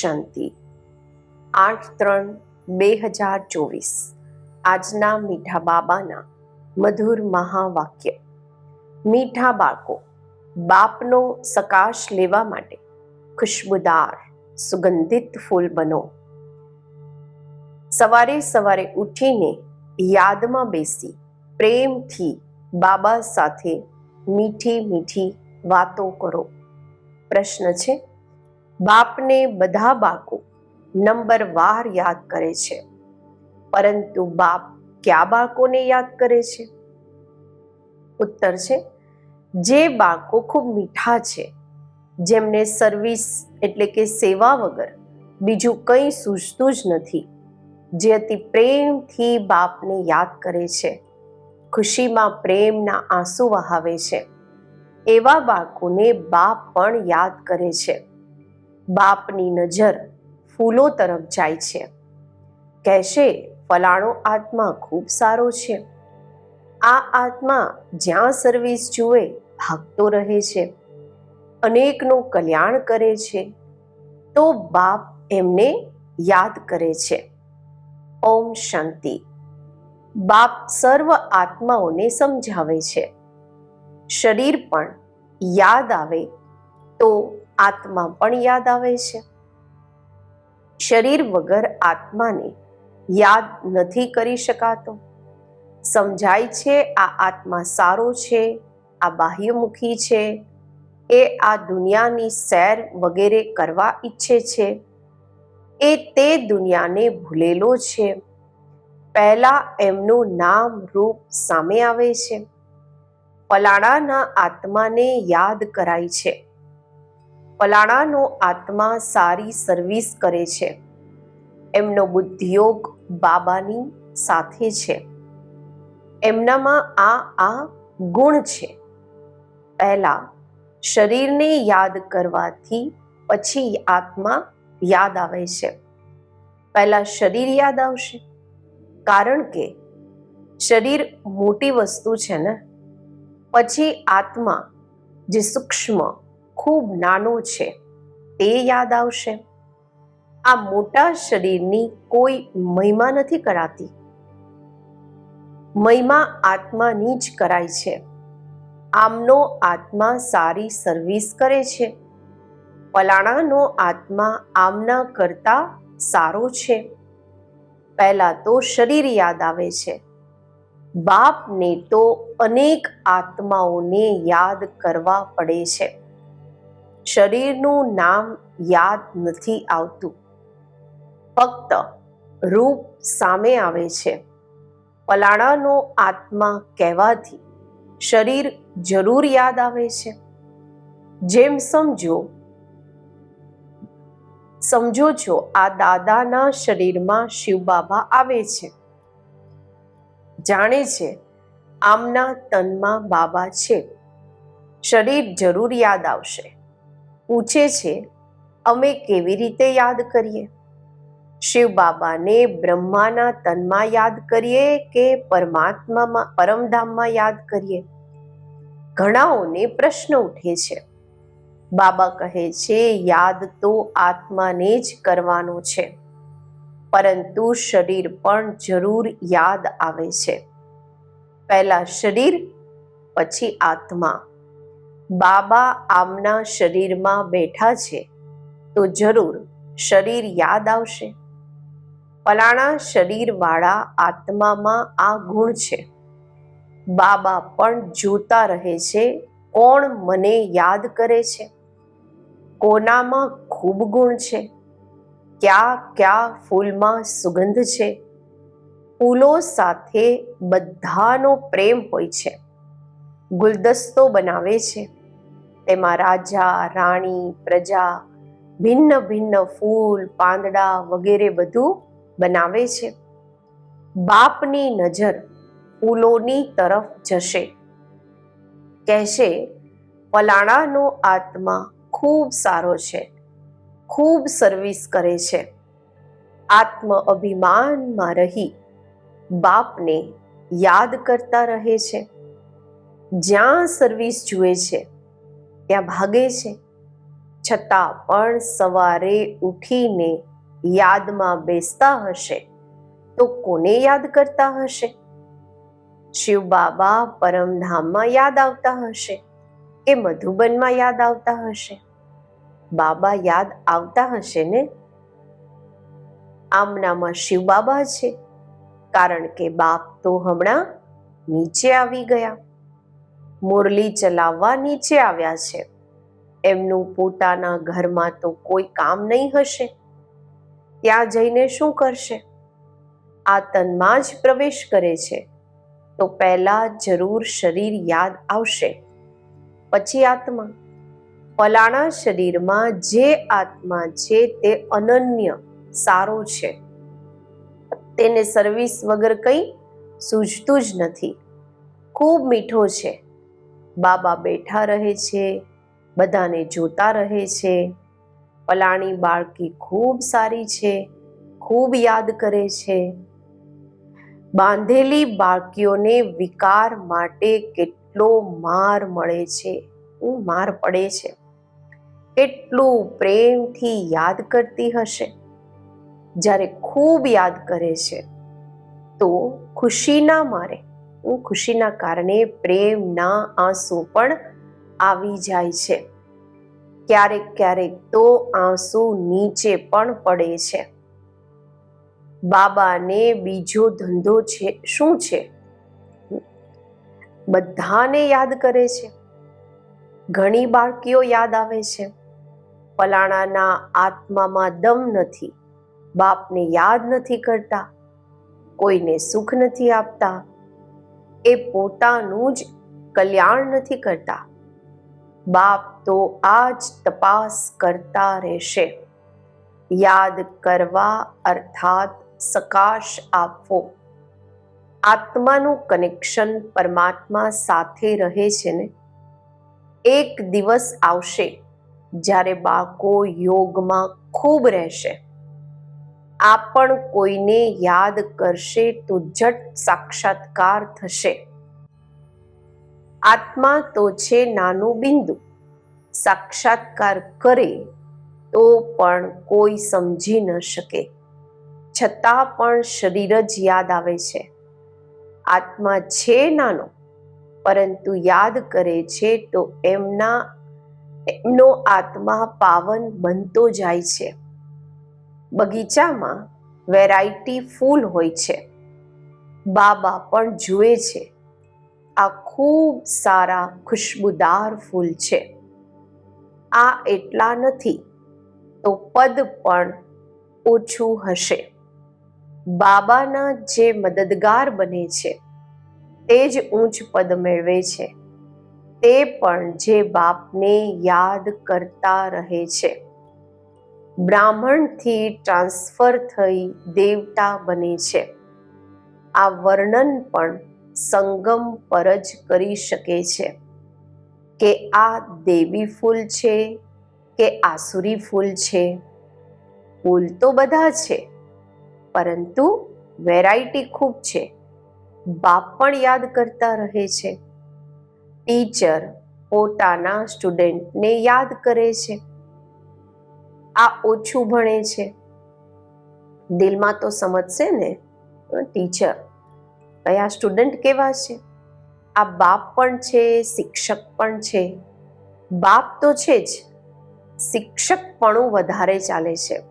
શાંતિ. આઠ ત્રણ બે હજાર ચોવીસ. આજના મીઠા બાબાના મધુર મહાવાક્ય. મીઠા બાળકો, બાપનો સકાશ લેવા માટે ખુશ્બુદાર, સુગંધિત ફૂલ બનો. સવારે સવારે ઉઠીને યાદમાં બેસી પ્રેમથી બાબા સાથે મીઠી મીઠી વાતો કરો. પ્રશ્ન છે બાપને બધા બાળકો નંબર વાર યાદ કરે છે. પરંતુ બાપ કયા બાળકોને યાદ કરે છે? ઉત્તર છે, જે બાળકો ખૂબ મીઠા છે, જેમને સર્વિસ એટલે કે સેવા વગર બીજું કંઈ સૂઝતું જ નથી, જે અતિ પ્રેમથી બાપને યાદ કરે છે. ખુશીમાં પ્રેમના આંસુ વહાવે છે. એવા બાળકોને બાપ પણ યાદ કરે છે. બાપની નજર ફૂલો તરફ જાય છે. કહેશે, ફલાણો આત્મા ખૂબ સારો છે. આ આત્મા જ્યાં સર્વિસ જુએ, ભાગતો રહે છે. અનેકનું કલ્યાણ કરે છે. તો બાપ એમને યાદ કરે છે. ઓમ શાંતિ. બાપ સર્વ આત્માઓને સમજાવે છે. શરીર પણ યાદ આવે તો આત્મા પણ યાદ આવે છે. શરીર વગર આત્માને યાદ નથી કરી શકાતો. સમજાય છે આ આત્મા સારો છે, આ બાહ્યમુખી છે, એ આ દુનિયાની સેર વગેરે કરવા ઈચ્છે છે. એ તે દુનિયાને ભૂલેલો છે. પહેલા એમનું નામ રૂપ સામે આવે છે. પલાણાના આત્માને યાદ કરાય છે. પલાણાનો આત્મા સારી સર્વિસ કરે છે. એમનો બુદ્ધિયોગ બાબાની સાથે છે. એમનામાં આ આ ગુણ છે. પહેલા શરીરને યાદ કરવાથી પછી આત્મા યાદ આવે છે. પહેલા શરીર યાદ આવશે. કારણ કે શરીર મોટી વસ્તુ છે ને. પછી આત્મા જે સૂક્ષ્મ ખૂબ નાનો છે. તે યાદ આવશે. આ મોટા શરીરની કોઈ મહિમા નથી કરાતી. મહિમા આત્માની જ કરાય છે. આમનો આત્મા સારી સર્વિસ કરે છે. પલાણાનો આત્મા આમના કરતા સારો છે. પહેલા તો શરીર યાદ આવે છે. બાપને તો અનેક આત્માઓને યાદ કરવા પડે છે. શરીરનું નામ યાદ નથી આવતું. ફક્ત રૂપ સામે આવે છે. પલાણાનો આત્મા કહેવાથી શરીર જરૂર યાદ આવે છે. જેમ સમજો સમજો છો, આ દાદાના શરીરમાં શિવ બાબા આવે છે. જાણે છે, આમના તનમાં બાબા છે. શરીર જરૂર યાદ આવશે. પૂછે છે, અમે કેવી રીતે યાદ કરીએ? શિવ બાબાને બ્રહ્માના તનમાં યાદ કરીએ કે પરમાત્મામાં, પરમધામમાં યાદ કરીએ? ઘણાઓને પ્રશ્ન ઉઠે છે. બાબા કહે છે, યાદ તો આત્માને જ કરવાનો છે, પરંતુ શરીર પણ જરૂર યાદ આવે છે. પહેલા શરીર, પછી આત્મા. બાબા આમના શરીરમાં બેઠા છે, તો જરૂર શરીર યાદ આવશે. પલાણા શરીરવાળા આત્મામાં આ ગુણ છે. બાબા પણ જોતા રહે છે, કોણ મને યાદ કરે છે? કોનામાં ખૂબ ગુણ છે? ક્યાં ક્યાં ફૂલમાં સુગંધ છે? ફૂલો સાથે બધાનો પ્રેમ હોય છે. ગુલદસ્તો બનાવે છે. તેમાં રાજા, રાણી, પ્રજા, ભિન્ન ભિન્ન ફૂલ, પાંદડા વગેરે બધું બનાવે છે. બાપની નજર ફૂલોની તરફ જશે. કહેશે પલાણાનો આત્મા ખૂબ સારો છે, ખૂબ સર્વિસ કરે છે. આત્મ અભિમાનમાં રહી બાપને યાદ કરતા રહે છે. જ્યાં સર્વિસ જુએ છે ત્યાં ભાગે છે. છતાં પણ સવારે ઉઠીને યાદમાં બેસતા હશે તો કોને યાદ કરતા હશે? શિવ બાબા પરમધામમાં યાદ આવતા હશે કે મધુબનમાં યાદ આવતા હશે? બાબા યાદ આવતા હશે ને? આમનામાં શિવ બાબા છે. કારણ કે બાપ તો હમણાં નીચે આવી ગયા. મુરલી ચલાવવા નીચે આવ્યા છે. એમનું પોતાના ઘરમાં તો કોઈ કામ નહીં હશે. ત્યાં જઈને શું કરશે? આ તનમાં જ પ્રવેશ કરે છે. તો પહેલા જરૂર શરીર યાદ આવશે. પછી આત્મા. ફલાણા શરીરમાં જે આત્મા છે તે અનન્ય, સારો છે. તેને સર્વિસ વગર કંઈ સૂઝતું જ નથી. ખૂબ મીઠો છે. બાબા બેઠા રહે છે, બધાને જોતા રહે છે. પલાણી બાળકી ખૂબ સારી છે, ખૂબ યાદ કરે છે. બાંધેલી બાળકીઓને વિકાર માટે કેટલો માર મળે છે માર પડે છે. કેટલું પ્રેમથી યાદ કરતી હશે, જ્યારે ખૂબ યાદ કરે છે, તો ખુશીના મારે. ખુશીના કારણે પ્રેમના આંસુ પણ આવી જાય છે. ક્યારેક ક્યારેક તો આંસુ નીચે પણ પડે છે. બાબાને બીજો ધંધો છે, શું છે? બધાને યાદ કરે છે. ઘણી બાળકીઓ યાદ આવે છે. પલાણાના આત્મામાં દમ નથી. બાપને યાદ નથી કરતા. કોઈને સુખ નથી આપતા. એ પોતાનું જ કલ્યાણ નથી કરતા. બાપ તો આ જ તપાસ કરતા રહેશે. યાદ કરવા અર્થાત સકાશ આપવો. આત્માનું કનેક્શન પરમાત્મા સાથે રહે છે ને? એક દિવસ આવશે જ્યારે બાળકો યોગમાં ખૂબ રહેશે. આ પણ કોઈને યાદ કરશે તો જટ સાક્ષાત્કાર થશે. આત્મા તો છે નાનું બિંદુ. સાક્ષાત્કાર કરે તો પણ કોઈ સમજી ન શકે. છતાં પણ શરીર જ યાદ આવે છે. આત્મા છે નાનો, પરંતુ યાદ કરે છે તો એમના, એમનો આત્મા પાવન બનતો જાય છે. બગીચામાં વેરાયટી ફૂલ હોય છે. બાબા પણ જુએ છે. આ ખૂબ સારા ખુશ્બુદાર ફૂલ છે. આ એટલા નથી, તો પદ પણ ઓછું હશે. બાબાના જે મદદગાર બને છે, તે જ ઊંચ પદ મેળવે છે. તે પણ જે બાપને યાદ કરતા રહે છે. બ્રાહ્મણથી ટ્રાન્સફર થઈ દેવતા બને છે. આ વર્ણન પણ સંગમ પર જ કરી શકે છે કે આ દેવી ફૂલ છે કે આસુરી ફૂલ છે. ફૂલ તો બધા છે, પરંતુ વેરાયટી ખૂબ છે. બાપ પણ યાદ કરતા રહે છે. ટીચર પોતાના સ્ટુડન્ટને યાદ કરે છે. આ ઓછું ભણે છે. દિલમાં તો સમજશે ને? ટીચર કયા સ્ટુડન્ટ કેવા છે? આ બાપ પણ છે, શિક્ષક પણ છે. બાપ તો છે જ. શિક્ષકપણું વધારે ચાલે છે.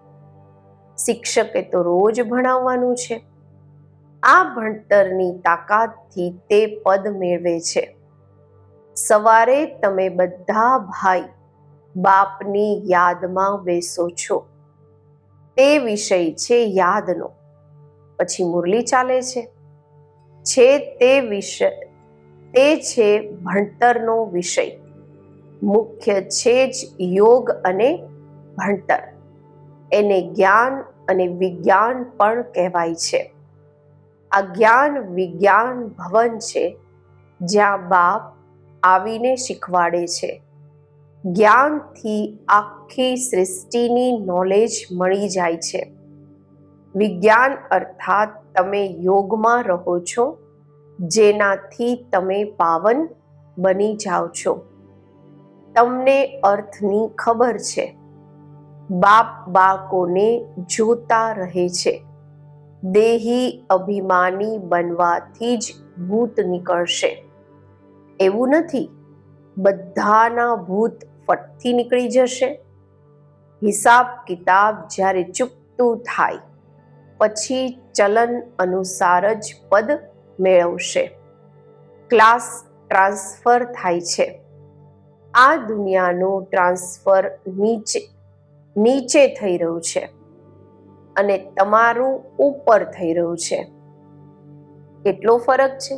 શિક્ષકે તો રોજ ભણાવવાનું છે. આ ભણતરની તાકાતથી તે પદ મેળવે છે. સવારે તમે બધા ભાઈ બાપની યાદમાં બેસો છો. તે વિષય છે યાદનો. પછી મુરલી ચાલે છે. છે તે વિષય, તે છે ભણતરનો વિષય. મુખ્ય છે જ યોગ અને ભણતર. એને જ્ઞાન અને વિજ્ઞાન પણ કહેવાય છે. આ જ્ઞાન વિજ્ઞાન ભવન છે, જ્યાં બાપ આવીને શીખવાડે છે. જ્ઞાનથી આખી સૃષ્ટિની નોલેજ મળી જાય છે. વિજ્ઞાન અર્થાત તમે યોગમાં રહો છો, જેનાથી તમે પાવન બની જાઓ છો. તમને અર્થની ખબર છે. બાપ બાકોને જોતા રહે છે. દેહી અભિમાની બનવાથી જ ભૂત નીકળશે. એવું નથી. બધાના ભૂત ફટથી નીકળી જશે. હિસાબ કિતાબ જ્યારે ચૂકતું થાય, પછી ચલન અનુસાર જ પદ મેળવશે. ક્લાસ ટ્રાન્સફર થાય છે. આ દુનિયાનું ટ્રાન્સફર નીચે નીચે થઈ રહ્યું છે અને તમારું ઉપર થઈ રહ્યું છે. કેટલો ફરક છે?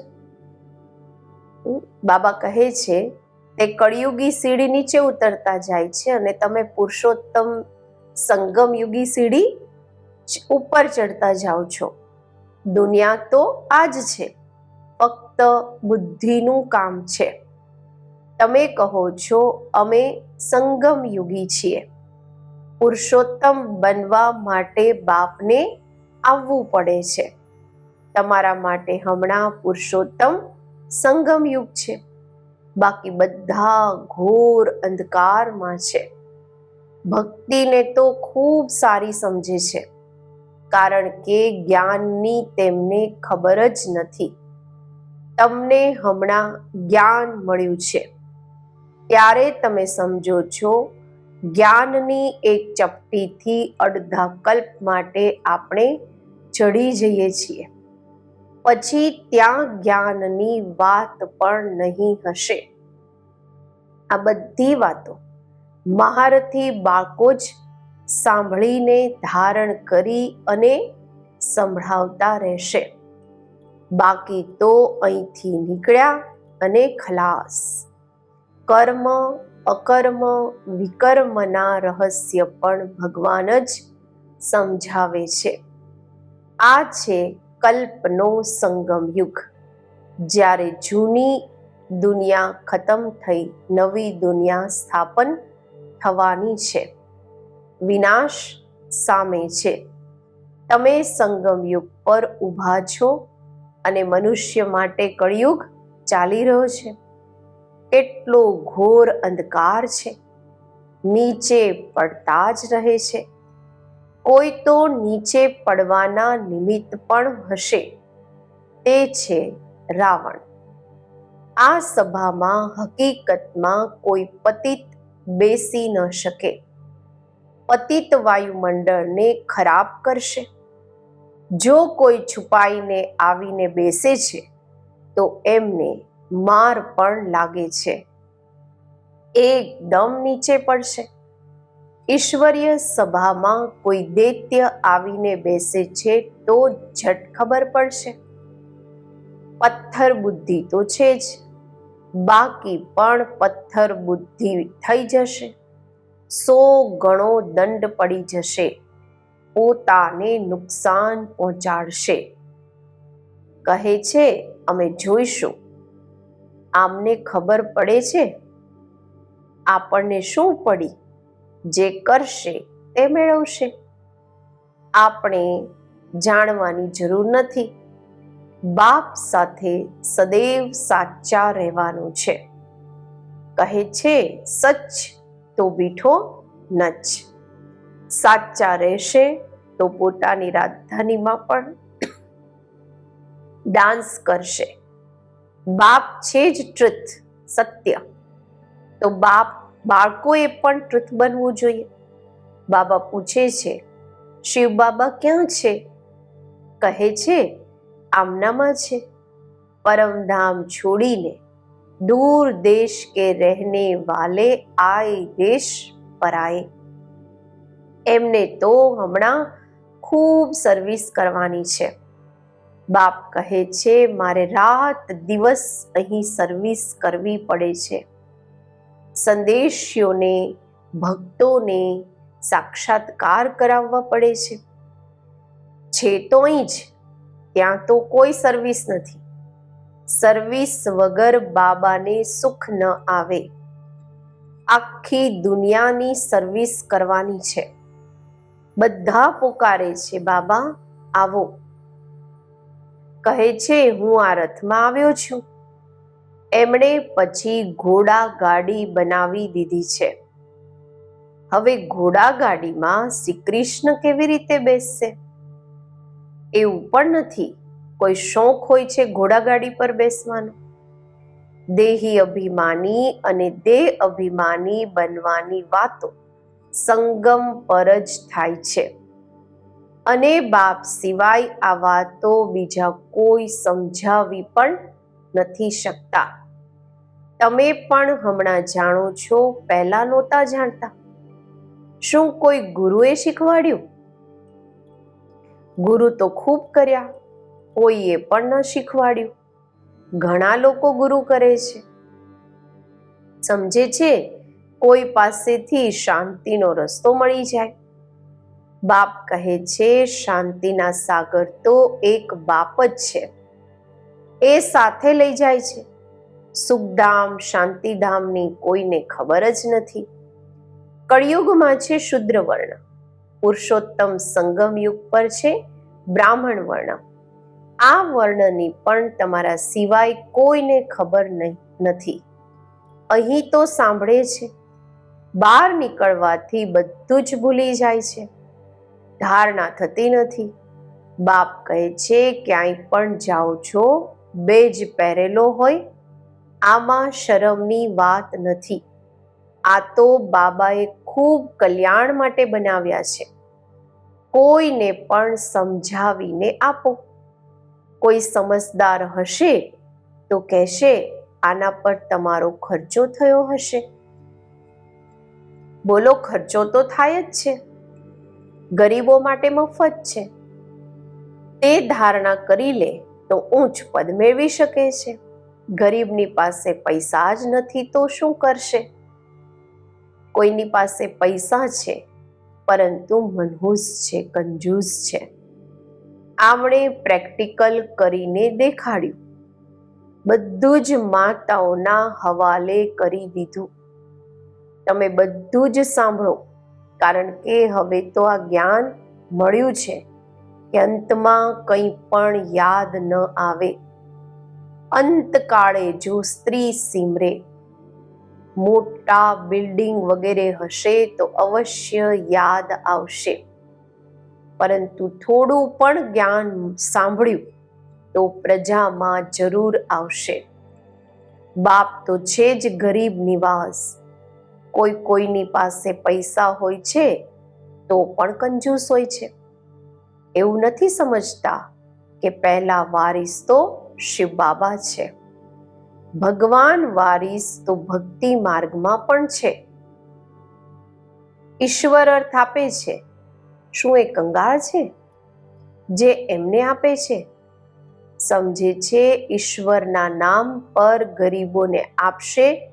બાબા કહે છે તે કળિયુગી સીડી નીચે ઉતરતા જાય છે અને તમે પુરુષોત્તમ સંગમયુગી સીડી ઉપર ચડતા જાઓ છો. દુનિયા તો આ જ છે, ફક્ત બુદ્ધિનું કામ છે. તમે કહો છો, અમે સંગમયુગી છીએ. પુરુષોત્તમ બનવા માટે બાપને આવવું પડે છે. તમારા માટે હમણાં પુરુષોત્તમ સંગમયુગ છે. બાકી બધા ઘોર અંધકારમાં છે. ભક્તિને તો ખૂબ સારી સમજે છે, કારણ કે જ્ઞાનની તેમને ખબર જ નથી. તમને હમણાં જ્ઞાન મળ્યું છે. ત્યારે તમે સમજો છો, જ્ઞાનની એક ચપટીથી અડધા કલ્પ માટે આપણે ચડી જઈએ છીએ. પછી ત્યાં જ્ઞાનની વાત પણ નહીં હશે. આ બધી વાતો મહારથી બાળકો જ સાંભળીને ધારણ કરી અને સંભળાવતા રહેશે. બાકી તો અહીંથી નીકળ્યા અને ખલાસ. કર્મ, અકર્મ, વિકર્મના રહસ્ય પણ ભગવાન જ સમજાવે છે. આ છે કલ્પનો સંગમ યુગ. જ્યારે જૂની દુનિયા ખતમ થઈ, નવી દુનિયા સ્થાપન થવાની છે. વિનાશ સામે છે. તમે સંગમ યુગ પર ઊભા છો અને મનુષ્ય માટે કળિયુગ ચાલી રહ્યો છે. કેટલો ઘોર અંધકાર છે. નીચે પડતા જ રહે છે. કોઈ તો નીચે પડવાના નિમિત્ત પણ હશે. તે છે રાવણ. આ સભામાં હકીકતમાં કોઈ પતિત બેસી ન શકે. પતિત વાયુમંડળને ખરાબ કરશે. જો કોઈ છુપાઈને આવીને બેસે છે, તો એમને માર પણ લાગે છે. એકદમ નીચે પડશે. ઈશ્વરીય સભામાં કોઈ દૈત્ય આવીને બેસે છે તો ઝટ ખબર પડશે. પથ્થર બુદ્ધિ તો છે જ. બાકી પણ પથ્થર બુદ્ધિ થઈ જશે. સો ગણો દંડ પડી જશે. પોતાને નુકસાન પહોંચાડશે. કહે છે, અમે જોઈશું. આમને ખબર પડે છે. આપણને શું પડી? જે કરશે તે મેળવશે. આપણે જાણવાની જરૂર નથી. બાપ સાથે સદૈવ સાચા રહેવાનું છે. કહે છે, સચ તો બીઠો નચ. સાચા રહેશે તો પોતાની રાજધાનીમાં પણ ડાન્સ કરશે. બાપ છે જ ટ્રુથ, સત્ય. તો બાપ બાળકોએ પણ ટ્રુથ બનવું જોઈએ. બાબા પૂછે છે, શિવ બાબા ક્યાં છે? કહે છે, આમનામાં છે. પરમધામ છોડીને દૂર દેશ કે રહેને વાલે આય દેશ પરાય એમને તો હમણાં ખૂબ સર્વિસ કરવાની છે. બાપ કહે છે, મારે રાત દિવસ અહીં સર્વિસ કરવી પડે છે. સંદેશીઓને, ભક્તોને સાક્ષાત્કાર કરાવવા પડે છે. છે તો અહીં જ ત્યાં તો કોઈ સર્વિસ નથી. સર્વિસ વગર બાબાને સુખ ન આવે. આખી દુનિયાની સર્વિસ કરવાની છે. બધા પોકારે છે, બાબા, આવો. કહે છે, હું આ રથમાં આવ્યો છું. એમણે પછી ઘોડા ગાડી બનાવી દીધી છે. હવે ઘોડા ગાડીમાં શ્રી કૃષ્ણ કેવી રીતે બેસશે? એવું પણ નથી. કોઈ શોખ હોય છે ઘોડાગાડી પર બેસવાનો? દેહી અભિમાની અને દેહ અભિમાની બનવાની વાતો સંગમ પર જ થાય છે. અને બાપ સિવાય આ વાતો બીજા કોઈ સમજાવી પણ નથી શકતા. તમે પણ હમણાં જાણો છો, પહેલા નહોતા જાણતા. શું કોઈ ગુરુએ શીખવાડ્યું? ગુરુ તો ખૂબ કર્યા, કોઈએ પણ ન શીખવાડ્યું. ઘણા લોકો ગુરુ કરે છે. સમજે છે, કોઈ પાસેથી શાંતિનો રસ્તો મળી જાય. બાપ કહે છે, શાંતિના સાગર તો એક બાપ જ છે. એ સાથે લઈ જાય છે. સુખધામ, શાંતિધામની કોઈને ખબર જ નથી. કળિયુગમાં છે શુદ્ર વર્ણ. પુરુષોત્તમ સંગમ યુગ પર છે બ્રાહ્મણ વર્ણ. આ વર્ણની પણ તમારા સિવાય કોઈને ખબર નથી. અહીં તો સાંભળે છે, બહાર નીકળવાથી બધું જ ભૂલી જાય છે. ધારણા થતી નથી. બાપ કહે છે, ક્યાંય પણ જાઓ છો બેજ પહેરેલો હોય આમાં શરમની વાત નથી. આ તો બાબાએ ખૂબ કલ્યાણ માટે બનાવ્યા છે. કોઈને પણ સમજાવીને આપો. કોઈ સમજદાર હશે તો કહેશે, આના પર તમારો ખર્ચો થયો હશે. બોલો, ખર્ચો તો થાય જ છે. ગરીબો માટે મફત છે. તે ધારણા કરી લે તો ઊંચ પદ મેળવી શકે છે. ગરીબની પાસે પૈસા જ નથી તો શું કરશે? કોઈની પાસે પૈસા છે, પરંતુ મનહૂસ છે, કંજૂસ છે. આમણે પ્રેક્ટિકલ કરીને દેખાડ્યું. બધું જ માતાઓના હવાલે કરી દીધું. તમે બધું જ સાંભળો, કારણ કે હવે તો આ જ્ઞાન મળ્યું છે કે અંતમાં કંઈ પણ યાદ ન આવે. અંતકાળે જો સ્ત્રી સિમરે મોટા બિલ્ડિંગ વગેરે હશે તો અવશ્ય યાદ આવશે. પરંતુ થોડું પણ જ્ઞાન સાંભળ્યું તો પ્રજામાં જરૂર આવશે. બાપ તો છે જ ગરીબ નિવાસ. કોઈ કોઈની પાસે પૈસા હોય છે તો પણ કંજૂસ હોય છે. એવું નથી સમજતા કે પહેલા વારિસ તો શિવ બાબા છે. ભગવાન વારીસ તો ભક્તિ માર્ગમાં પણ છે. ઈશ્વર અર્થ આપે છે. શું એ કંગાળ છે? જે એમને આપે છે. સમજે છે ઈશ્વરના નામ પર ગરીબોને આપશે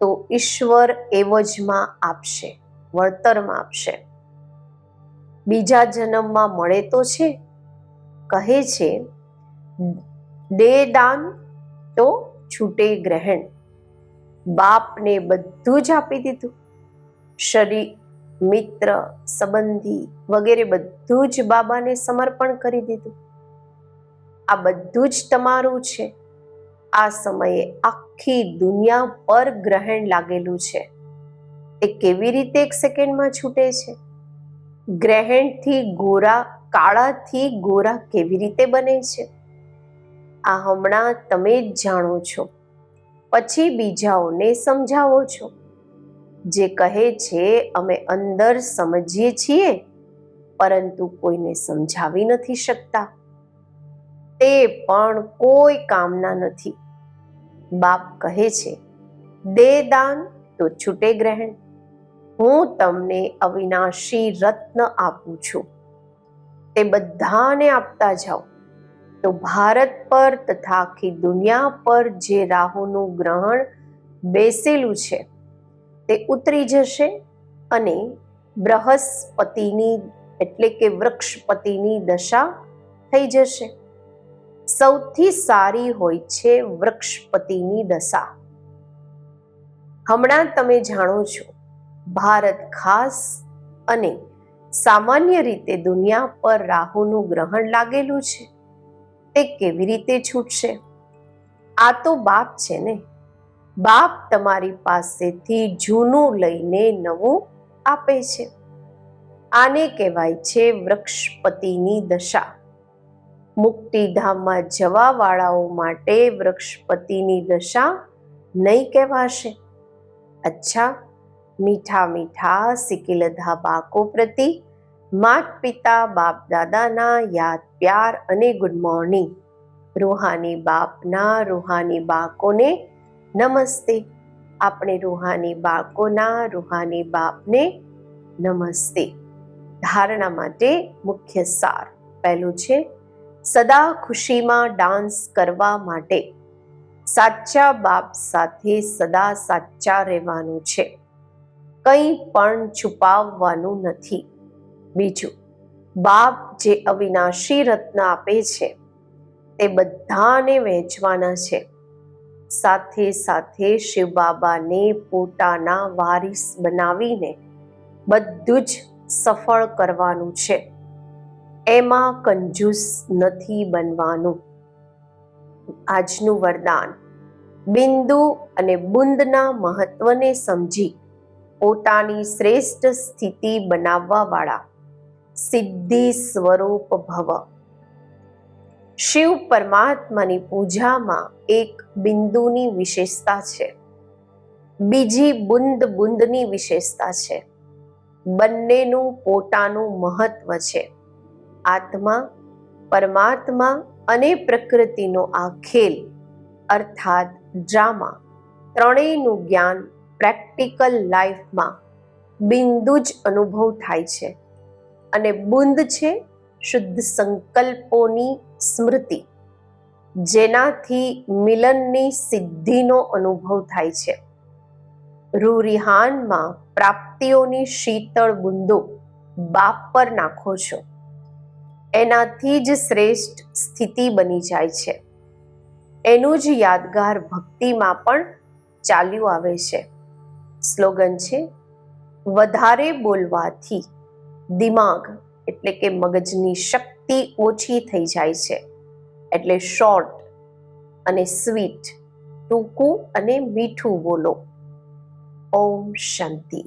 તો ઈશ્વર એવજમાં આપશે, વળતરમાં આપશે. બીજા જન્મમાં મળે તો છે. કહે છે દે દાન તો છૂટે ગ્રહણ. બાપને બધું જ આપી દીધું. શરીર, મિત્ર, સંબંધી વગેરે બધું જ બાબાને સમર્પણ કરી દીધું. આ બધું જ તમારું છે. આ સમયે આખી દુનિયા પર ગ્રહણ લાગેલું છે. તે કેવી રીતે એક સેકન્ડમાં છૂટે છે? ગ્રહણથી ગોરા, કાળાથી ગોરા કેવી રીતે બને છે? આ હમણાં તમે જ જાણો છો. પછી બીજાઓને સમજાવો છો. જે કહે છે, અમે અંદર સમજીએ છીએ, પરંતુ કોઈને સમજાવી નથી શકતા. તે પણ કોઈ કામના નથી. બાપ કહે છે, દે દાન તો છૂટે ગ્રહણ. હું તમને અવિનાશી રત્ન આપું છું. તે બધાને આપતા જાઓ. તો ભારત પર તથા આખી દુનિયા પર જે રાહુનું ગ્રહણ બેસેલું છે, તે ઉતરી જશે અને બૃહસ્પતિની એટલે કે વૃક્ષપતિની દશા થઈ જશે. સૌથી સારી હોય છે વૃક્ષપતિની દશા. હમણાં તમે જાણો છો, ભારત ખાસ અને સામાન્ય રીતે દુનિયા પર રાહુનું ગ્રહણ લાગેલું છે. તે કેવી રીતે છૂટશે? આ તો બાપ છે ને. બાપ તમારી પાસેથી જૂનું લઈને નવું આપે છે. આને કહેવાય છે વૃક્ષપતિની દશા. મુક્તિધામમાં જવાવાળાઓ માટે વૃક્ષપતિની દશા નહીં કહેવાશે. અચ્છા, મીઠા મીઠા સિકિલધા બાકો પ્રતિ માત પિતા બાપ દાદાના યાદ, પ્યાર અને ગુડ મોર્નિંગ રૂહાની બાપના, રૂહાની બાકોને નમસ્તે. આપણે રૂહાની બાકોના રૂહાની બાપને નમસ્તે. ધારણા માટે મુખ્ય સાર પહેલું છે, સદા ખુશીમાં ડાન્સ કરવા માટે. સાચા બાપ સાથે સદા સાચા રહેવાનું છે. કંઈ પણ છુપાવવાનું નથી. બીજું, બાપ જે અવિનાશી રત્ન આપે છે, તે બધાને વહેંચવાના છે. સાથે સાથે શિવ બાબાને પોતાના વારિસ બનાવીને બધું જ સફળ કરવાનું છે. એમાં કંજૂસ નથી બનવાનું. આજનું વરદાન, બિંદુ અને બુંદના મહત્વને સમજી પોતાની શ્રેષ્ઠ સ્થિતિ બનાવવા વાળા સિદ્ધિ સ્વરૂપ ભવ. શિવ પરમાત્માની પૂજામાં એક બિંદુની વિશેષતા છે. બીજી બુંદ બુંદની વિશેષતા છે. બંનેનું પોતાનું મહત્વ છે. આત્મા, પરમાત્મા અને પ્રકૃતિનો આ ખેલ, અર્થાત ડ્રામા, ત્રણેયનું જ્ઞાન પ્રેક્ટિકલ લાઈફમાં બિંદુ જ અનુભવ થાય છે. અને બુંદ છે શુદ્ધ સંકલ્પોની સ્મૃતિ, જેનાથી મિલનની સિદ્ધિનો અનુભવ થાય છે. રૂરિહાનમાં પ્રાપ્તિઓની શીતળ બુંદો બાપ પર નાખો છો. એનાથી જ શ્રેષ્ઠ સ્થિતિ બની જાય છે. એનું જ યાદગાર ભક્તિમાં પણ ચાલ્યું આવે છે. સ્લોગન છે, વધારે બોલવાથી દિમાગ એટલે કે મગજની શક્તિ ઓછી થઈ જાય છે. એટલે શોર્ટ અને સ્વીટ ટૂંકું અને મીઠું બોલો. ઓમ શાંતિ.